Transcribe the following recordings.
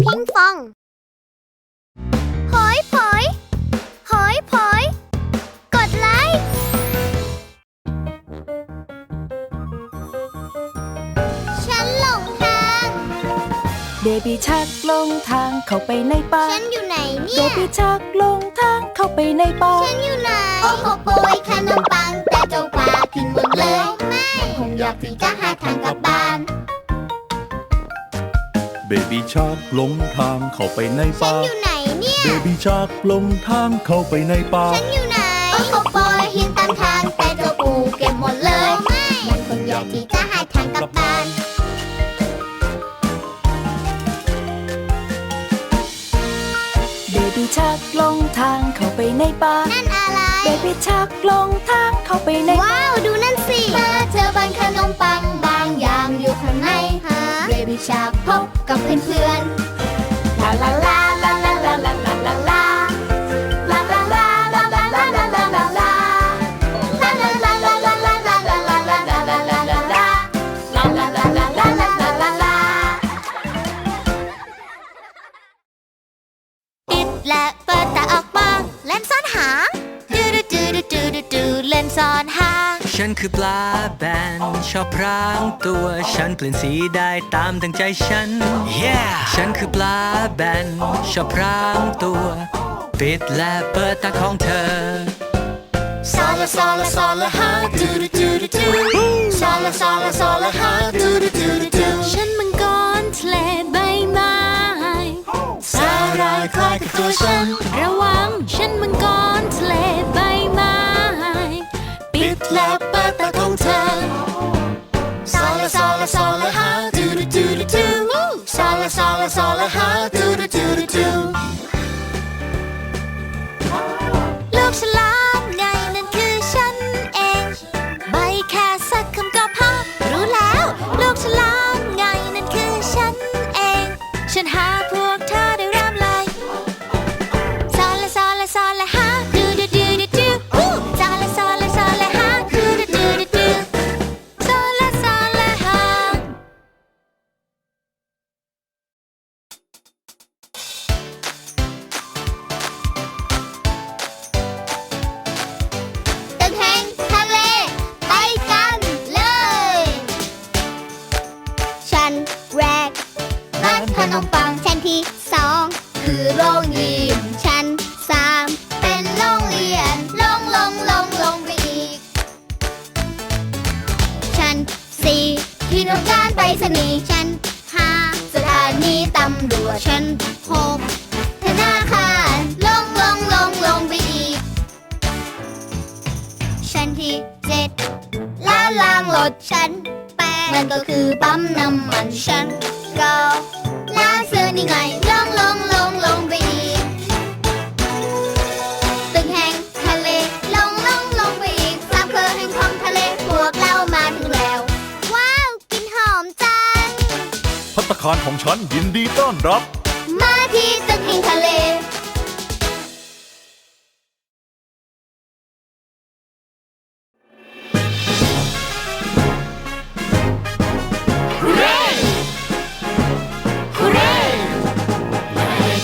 พิงฟองหอยผอยหอยผอย กดไลค์ ฉันหลงทาง เบบี้ชักลงทางเข้าไปในป่าฉันอยู่ไหนเนี่ยเดบิชักลงทางเข้าไปในป่าฉันอยู่ไหน โอ้โหโปยขนมปังแต่เจ้าปลากินหมดเลย ไม่คงอยากที่จะหาทางกลับบ้าน เบบี้ชาร์กลงทางเข้าไปในป่า อยู่ไหนเนี่ย เบบี้ชาร์กลงทางเข้าไปในป่า ฉันอยู่ไหน โอ้โปอยหินตามทางแต่เจ้าปูเก็บหมดเลยไมันคนอยากที่จะหาทางกลับบ้าน เบบี้ชักลงทางเข้าไปในป่า นั่นอะไร เบบี้ชักลงทางเข้าไปในป่าว้าว ดูนั่นสิมาเจอบานขนมปังบางอย่างอยู่ข้างใน ชาพบกับเพื่อนๆลาลา ฉันคือปลาแบน ชอบพรางตัวฉันเปลี่ยนสีได้ตามตั้งใจฉัน yeah ฉันคือปลาแบน ชอบพรางตัว ปิดและเปิดตาของเธอ ซาลาซาลาซาลาฮาดูดูดูดูดูซาลาซาลาซาลาฮาดูดูดูดูดูฉันมังกรทะเลใบไม้สาหร่ายคล้ายกับตัวฉัน ระวังฉันมังกรทะเลใบไม้ ปิดและเปิดตาของเธอซาลาซาลาซาลาฮาดูดูดูดูดูซาลาซาลาซาลาฮาำการไปสนีย์ชั้นห้าสถานีตำรวจชั้นหกธนาคารลงลงลงลงไปอีก ชั้นที่เจ็ดล้านล้างรถชั้นแปดมันก็คือปั๊มน้ำมันชั้นเก้าล้านเสื้อนี่ไงลงลงลง คารของฉันยินดีต้อนรับ มาที่ตึกแห่งทะเล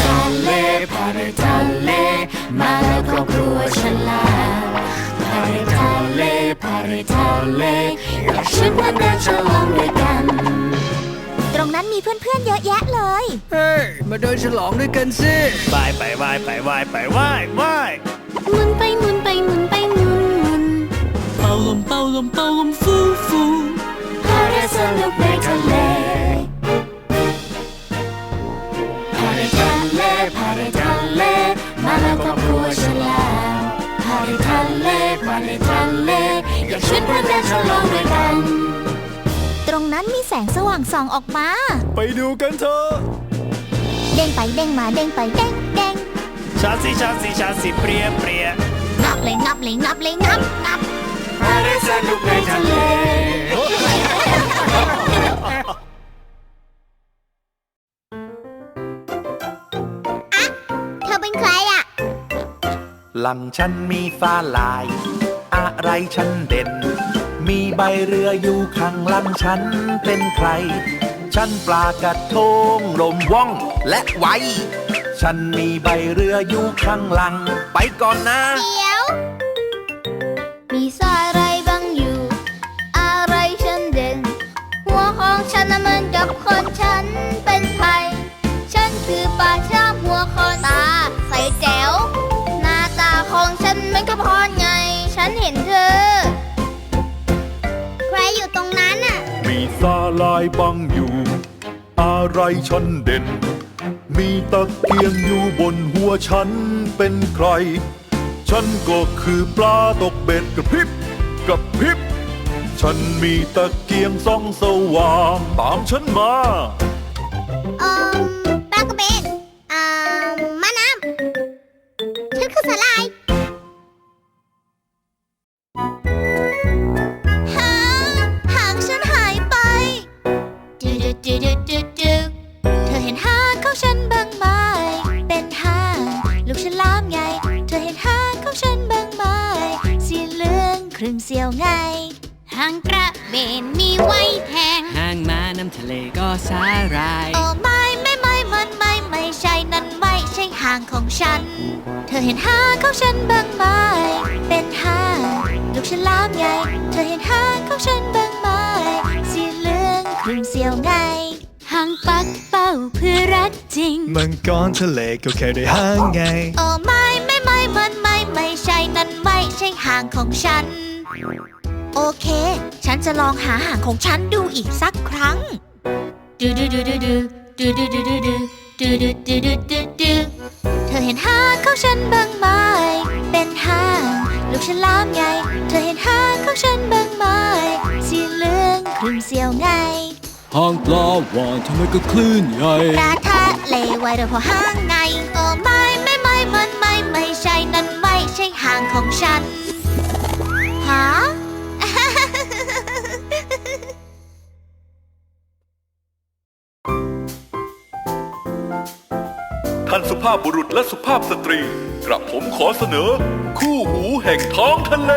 ทะเลพาในทะเล มาแล้วครอบครัวฉลามพาในทะเลพาในทะเลอยากชวนเพื่อนเดินฉลองด้วยกันตรงนั้น มีเพื่อนๆเยอะแยะเลย เฮ้ย มาเดินฉลองด้วยกันสิไปไปไหวไปไหวไปไหวไหวหมุนไปหมุนไปหมุนไปหมุนหมุนเป่าลมเป่าลมเป่าลมฟูฟูพาได้สนุกในทะเลพาในทะเลพาในทะเลมาแล้วครอบครัวฉลามพาในทะเลพาในทะเลอยากชวนเพื่อนเดินฉลองด้วยกันตรง นั้นมีแสงสว่างส่องออกมา ไปดูกันเถอะเด้งไปเด้งมาเด้งไปเด้งเด้งชาสิชาสิชาสิเปรียเปรียงับเลยงับเลยงับเลยงับงับพาได้สนุกในทะเลเธอเป็นใครอะหลังฉันมีฟ้าลาย อะไรฉันเด่น มีใบเรืออยู่ข้างลังฉันเป็นใคร ฉันปลากระทงลมว่องและไว ฉันมีใบเรืออยู่ข้างหลัง ไปก่อนนะ เดี๋ยว มีสายอะไรบางอยู่ อะไรฉันเด่น หัวของฉันน่ะมือนกับคนฉันเป็นไผ่ฉันคือปลาชาหัวคอนตา ใสแจ๋ว หน้าตาของฉันเหมือนกับพรไง ฉันเห็นายบังอยู่ อะไรฉันเด่น มีตะเกียงอยู่บนหัวฉันเป็นใคร ฉันก็คือปลาตกเบ็ดกระพริบกระพริบ ฉันมีตะเกียงส่องสว่างตามฉันมา ทะเลก็สาหราย โอ้ไม่ไม่ไม่มันไม่ไม่ใช่นั่นไม่ใช่หางของฉัน เธอเห็นหางของฉันบ้างไหมเป็นหางลูกฉลามไง เธอเห็นหางของฉันบ้างไหมสีเหลืองครึ่งเสียวไงหางปักเป้าเพื่อรักจริง มังกรทะเลก็แค่ได้หางไง โอ้ไม่ไม่ไม่มันไม่ไม่ใช่นั่นไม่ใช่หางของฉัน โอเค ฉันจะลองหาหางของฉันดูอีกสักครั้งดูดูดูดูดูดูดูดูดูดูดูดูดูดูดูดูเธอเห็นหางของฉันบ้างไหมเป็นหางลูกฉลามไง เธอเห็นหางของฉันบ้างไหมสีเหลืองครึ่งเสียวไงห้างปลาวานทำไมก็คลื่นใหญ่ปลาทะเลไว้เดี๋ยวพอหางไงโอ้ไม่ไม่ไม่มันไม่ไม่ใช่นั่นไม่ใช่หางของฉันฮะ ท่านสุภาพบุรุษและสุภาพสตรี กระผมขอเสนอ คู่หูแห่งท้องทะเล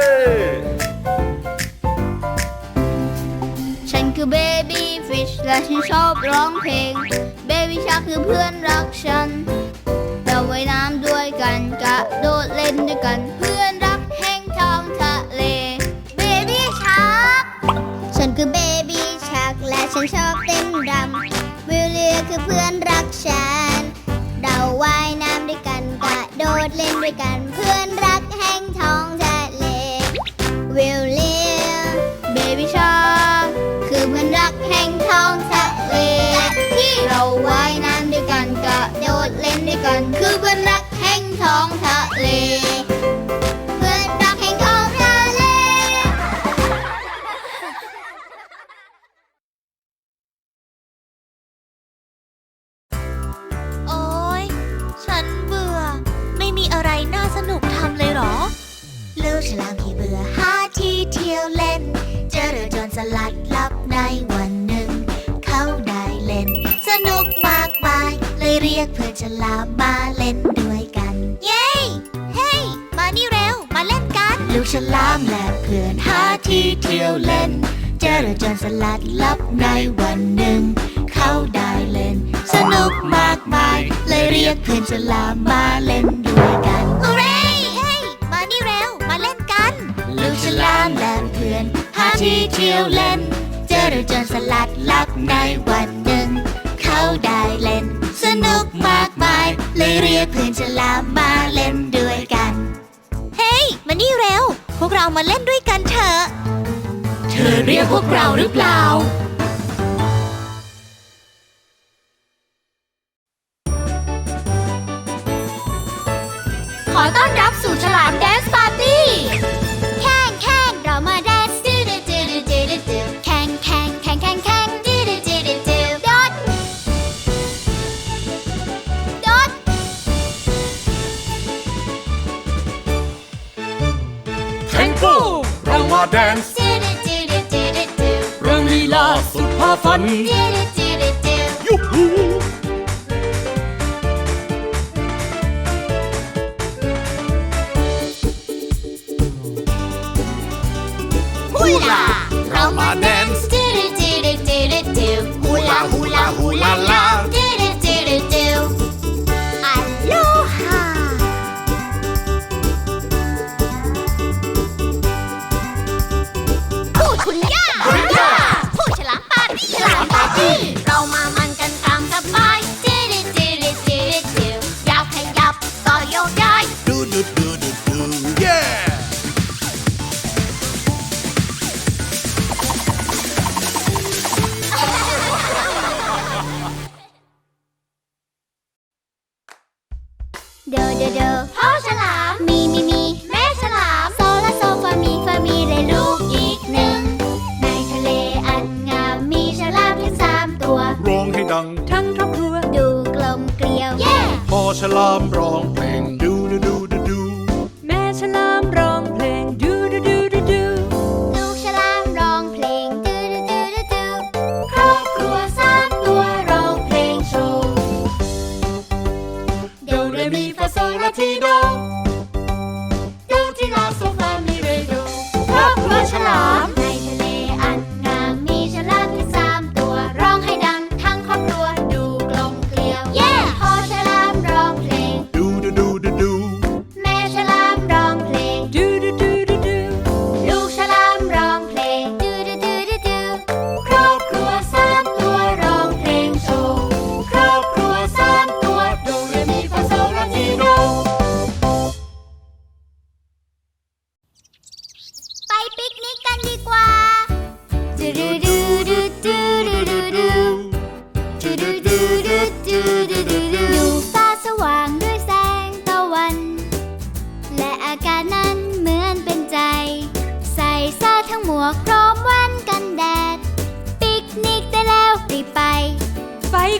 ฉันคือเบบี้ฟิชและฉันชอบร้องเพลง เบบี้ชาคือเพื่อนรักฉัน เราว่ายน้ำด้วยกันกระโดดเล่นด้วยกัน กัน ยเรียกเพื่อนฉลามมาเล่นด้วยกัน เย้ เฮ้ยมานี่เร็ว มาเล่นกัน ลูกฉลามและเพื่อนหาที่เที่ยวเล่น เจอเรือโจรสลัดลับในวันหนึ่ง เขาได้เล่น สนุกมากมาย เลยเรียกเพื่อนฉลามมาเล่นด้วยกันฮูเร่เฮ้ยมานี่เร็ว มาเล่นกัน ลูกฉลามและเพื่อนหาที่เที่ยวเล่น เจอเรือโจรสลัดลับในวันหนึ่ง มากมาย เลยเรียกเพื่อนฉลามมาเล่นด้วยกัน เฮ้ย มานี่เร็ว พวกเรามาเล่นด้วยกันเถอะ เธอเรียกพวกเราหรือเปล่า har dans. Ronny Larsen har fun. Juhu! Hula! Ramadan! Do! Hula hula hula la! โดโดโดพ่อฉลาม มีมีมีแม่ฉลามโซลาโซฟามีฟามีได้ลูกอีกหนึ่ง ในทะเลอันงามมีฉลามถึงสามตัว ร้องให้ดัง ทั้งครอบครัวดูกลมเกลียว เย่ พอฉลามร้องเพลง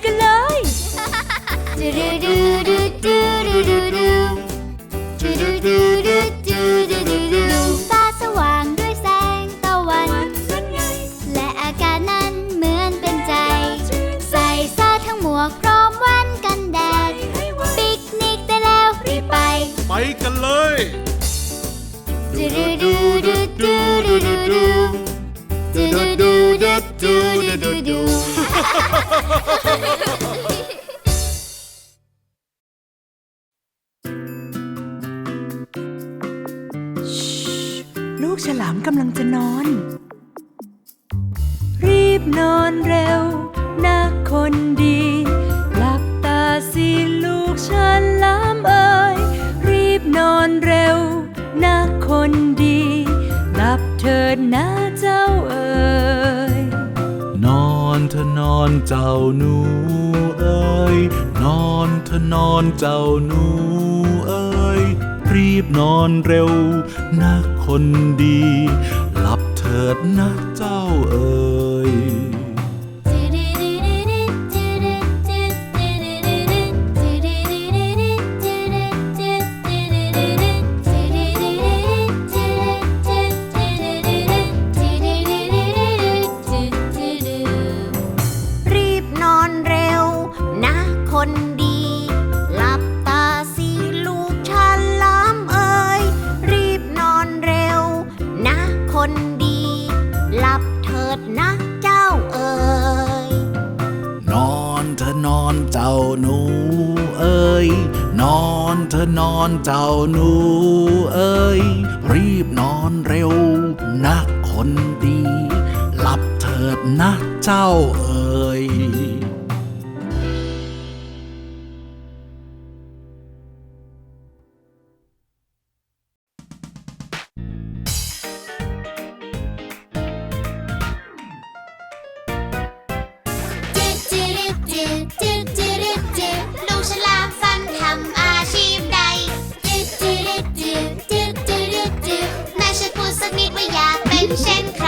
กันเลยฟ้าสว่างด้วยแสงตะวัน และอากาศนั้นเหมือนเป็นใจ ใส่ซาทั้งหมวกพร้อมวันกันแดด ปิกนิกได้แล้วรีบไป ไปกันเลยดูดูดูดูดูดูดูดูดูดูดูดูดูดูดู กำลังจะนอน รีบนอนเร็วนะคนดี หลับตาสิลูกฉันล้ำเอ่ยรีบนอนเร็วนะคนดี หลับเถิดนะเจ้าเอ่ยนอนเถอนอนเจ้าหนูเอ่ยนอนเถอนอนเจ้าหนูเอ่ยรีบนอนเร็วนะ คนดี หลับเถิดนะเจ้าเอ๋ย รีบนอนเร็วนะคนดี หลับเถิดนะเจ้าเอ๋ยลูกฉลามฟันทำอาชีพใดจืดจืดจืด Shen